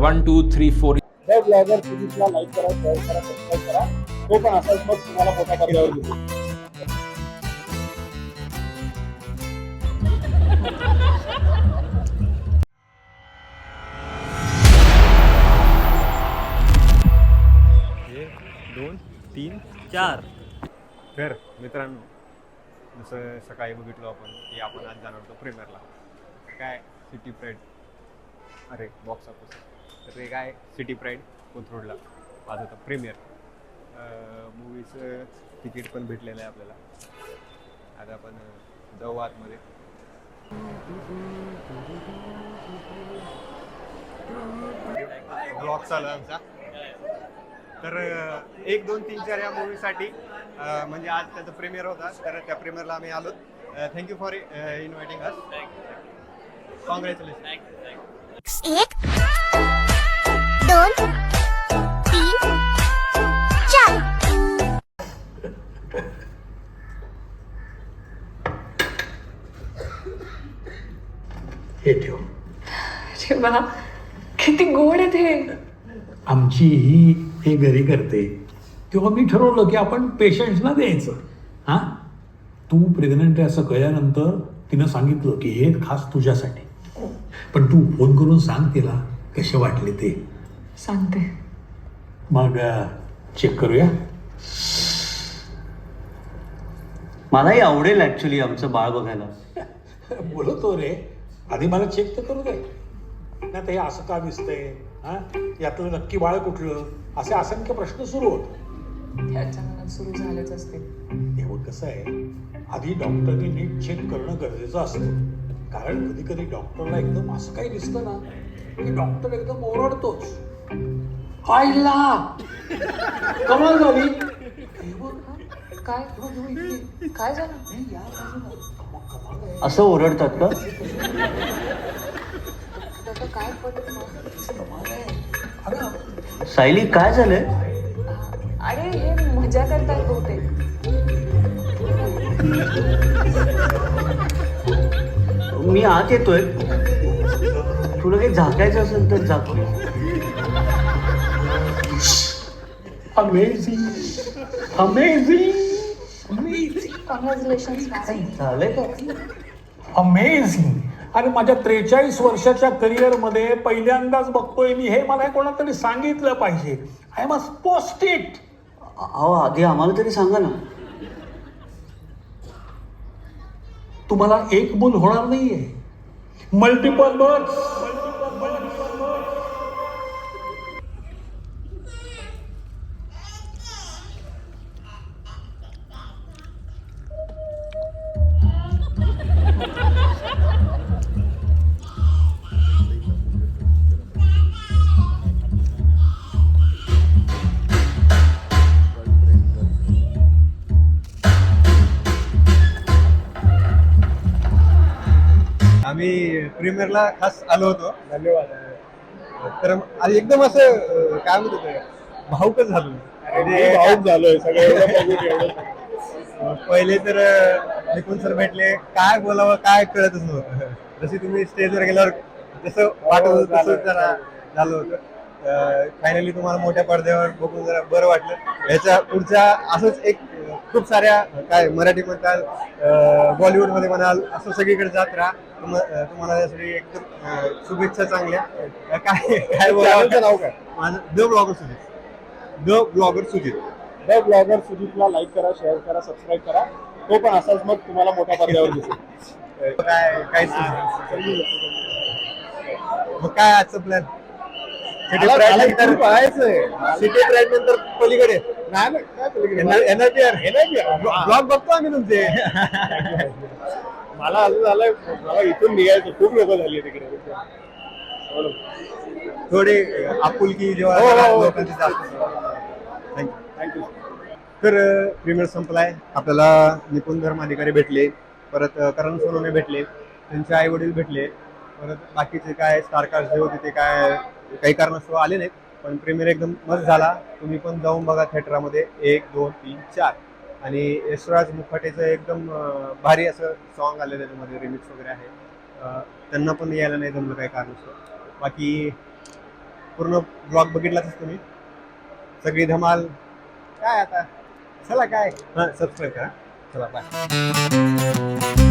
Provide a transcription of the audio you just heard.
One two three four. Blogger like करा share करा subscribe करा. तो पण असाच मग तुम्हाला मोठ्या दिसेल दोन तीन चार. तर मित्रांनो जसं सकाळी बघितलो आपण की आपण आज जाणार होतो प्रीमियरला. काय सिटी प्राईड अरे बॉक्स ऑफिस तर ते काय? सिटी प्राईड कोथरूडला. आज होतं प्रीमियर मूवीचं तिकीट पण भेटलेलं आहे आपल्याला. आता आपण जाऊ आतमध्ये. ब्लॉग चालू आहे आमचा. तर एक दोन तीन चार या मूवीसाठी म्हणजे आज त्याचा प्रीमियर होता. तर त्या प्रीमियरला आम्ही आलो. Thank you for inviting us congratulation हे ठेव. किती गोड आहे ते. आमची ही हे घरी करते. तेव्हा मी ठरवलं की आपण पेशंट्सना द्यायचं. हां? तू प्रेग्नंट आहे असं कळल्यानंतर तिनं सांगितलं की हे खास तुझ्यासाठी. पण तू फोन करून सांग तिला कसे वाटले ते. सांगते. मग चेक करूया. मलाही आवडेल ऍक्च्युली आमचं बाळ बघायला. बोलतो रे. आधी मला चेक तर करू दे. नाही तर हे असं का दिसतंय? हां? यातलं नक्की बाळ कुठलं? असे असंख्य प्रश्न सुरू होत मनात सुरू झालेच असतील तेव्हा कसं आहे आधी डॉक्टरने नीट चेक करणं गरजेचं असतं. कारण कधी कधी डॉक्टरला एकदम असं काही दिसतं ना की डॉक्टर एकदम ओरडतोच. आईला! कमाल झाली. काय? हे हे. काय झालं? या बाजूला. असं ओरडतात का? सायली काय झालंय? अरे हे मजा करतायत बहुतेक. मी आत येतोय. तुला काही झाकायचं असेल तर झाक. अमेझिंग अमेझिंग कॉंग्रॅच्युलेशन अमेझिंग आणि माझ्या त्रेचाळीस वर्षाच्या करिअरमध्ये पहिल्यांदाच बघतोय मी. हे मला कोणातरी सांगितलं पाहिजे. आय मस्ट पोस्ट इट अहो आधी आम्हाला तरी सांगा ना. तुम्हाला एक मूल होणार नाहीये. मल्टिपल बर्थ आम्ही प्रीमियरला खास आलो होतो. धन्यवाद. तर आज एकदम असं काय म्हणत होतं भाऊकच झालो मी. भाऊक झालोय सगळं पहिले तर निपुण सर भेटले काय बोलावं काय कळतच नव्हतं. जशी तुम्ही स्टेजवर गेल्यावर जसं वाटत होतं तसं जरा झालं. होतं. फायनली तुम्हाला मोठ्या पडद्यावर बघून जरा बरं वाटलं. याच्या पुढच्या असंच एक खूप साऱ्या काय मराठी म्हणताल बॉलिवूडमध्ये म्हणाल असं सगळीकडे जात राहा. तुम्हाला यासाठी एकदम अं, शुभेच्छा चांगल्या. काय काय नाव काय? माझं the blogger Sujit. The blogger Sujit. The blogger सुजितला like करा शेअर करा सबस्क्राईब करा. तो पण असाच मग तुम्हाला मोठ्या पडद्यावर दिसेल. काय काय मग काय आजचं प्लॅन सिटी प्राईड नंतर पलीकडे. नाही नाही, काय पलीकडे? एनआरपीआर NIPR. ब्लॉग बघतो आम्ही तुमचे. मला असं झालंय मला इथून निघायचं खूप लोक झाली तिकडे. थोडी आपुलकी जेव्हा हो, हो, हो. लोकांची जास्त थँक्यू थँक्यू तर प्रीमियर संपलाय. आपल्याला निपुण धर्माधिकारी भेटले. परत करण सोनवणे भेटले. त्यांचे आई वडील भेटले. परत बाकीचे काय स्टारकास्ट जे होते ते काय काही कारणास्तव आले नाहीत. पण प्रीमियर एकदम मस्त झाला. तुम्ही पण जाऊन बघा थिएटरमध्ये एक दोन तीन चार. आणि यशराज मुखाटेचं एकदम भारी असं सॉन्ग आलं त्याच्यामध्ये रिमिक्स वगैरे आहे. त्यांना पण यायला नाही जमलं काही कारण बाकी पूर्ण ब्लॉग बघितलाच तुम्ही सगळी धमाल. काय आता? चला काय? हां सबस्क्राईब करा. चला बाय